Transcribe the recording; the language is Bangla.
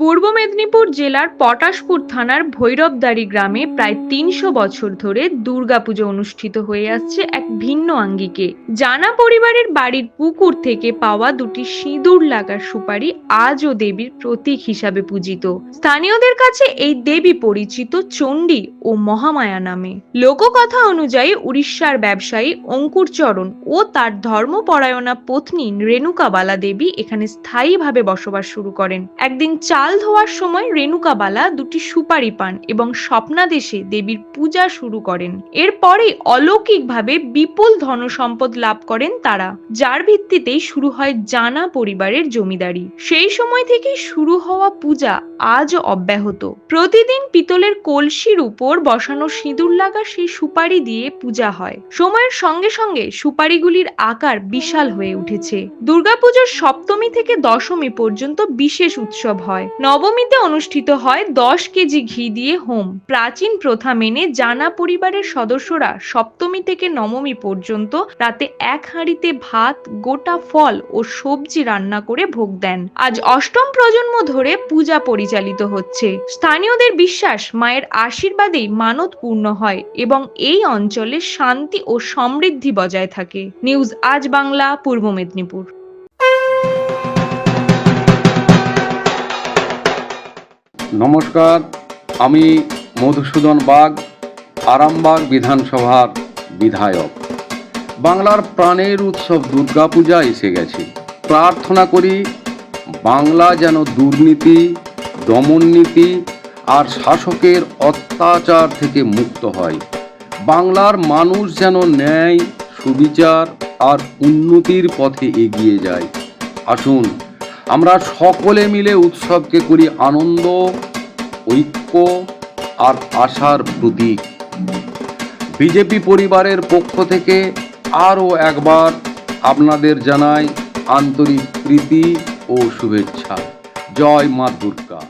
মেদিনীপুর জেলার পটাশপুর থানার ভৈরবদারি গ্রামে প্রায় তিনশো বছর ধরে দুর্গাপুজো অনুষ্ঠিত হয়ে আসছে এক ভিন্ন আঙ্গিকে। জানা পরিবারের বাড়ির পুকুর থেকে পাওয়া দুটি সিঁদুর লাগার সুপারি আজও দেবীর প্রতীক হিসাবে পূজিত। স্থানীয়দের কাছে এই দেবী পরিচিত চণ্ডী ও মহামায়া নামে। লোককথা অনুযায়ী উড়িষ্যার ব্যবসায়ী অঙ্কুরচরণ ও তার ধর্মপরায়ণা পত্নী রেণুকাবালা দেবী এখানে স্থায়ীভাবে বসবাস শুরু করেন। একদিন চাল ধোয়ার সময় রেণুকাবালা দুটি সুপারি পান এবং স্বপ্নাদেশে দেবীর পূজা শুরু করেন। এরপরেই অলৌকিকভাবে বিপুল ধনসম্পদ লাভ করেন তারা, যার ভিত্তিতেই শুরু হয় জানা পরিবারের জমিদারি। সেই সময় থেকে শুরু হওয়া পূজা আজও অব্যাহত। প্রতিদিন পিতলের কলসির উপর বসানো সিঁদুর লাগা সেই সুপারি দিয়ে পূজা হয়। সময়ের সঙ্গে সঙ্গে সুপারিগুলির আকার বিশাল হয়ে উঠেছে। দুর্গাপুজোর সপ্তমী থেকে দশমী পর্যন্ত বিশেষ উৎসব হয়। নবমীতে অনুষ্ঠিত হয় দশ কেজি ঘি দিয়ে হোম। প্রাচীন প্রথা মেনে জানা পরিবারের সদস্যরা সপ্তমী থেকে নবমী পর্যন্ত রাতে এক হাঁড়িতে ভাত, গোটা ফল ও সবজি রান্না করে ভোগ দেন। আজ অষ্টম প্রজন্ম ধরে পূজা পরিচালিত হচ্ছে। স্থানীয়দের বিশ্বাস, মায়ের আশীর্বাদেই মানত পূর্ণ হয় এবং এই অঞ্চলে শান্তি ও সমৃদ্ধি বজায় থাকে। নিউজ আজ বাংলা, পূর্ব মেদিনীপুর। নমস্কার, আমি মধুসূদন বাগ, আরামবাগ বিধানসভার বিধায়ক। বাংলার প্রাণের উৎসব দুর্গাপূজা এসে গেছে। প্রার্থনা করি বাংলা যেন দুর্নীতি, দমননীতি আর শাসকের অত্যাচার থেকে মুক্ত হয়। বাংলার মানুষ যেন ন্যায়, সুবিচার আর উন্নতির পথে এগিয়ে যায়। আসুন আমরা সকলে মিলে উৎসবকে করি আনন্দ, ঐক্য আর আশার প্রতীক। বিজেপি পরিবারের পক্ষ থেকে আরও একবার আপনাদের জানাই আন্তরিক প্রীতি ও শুভেচ্ছা। জয় মা দুর্গা।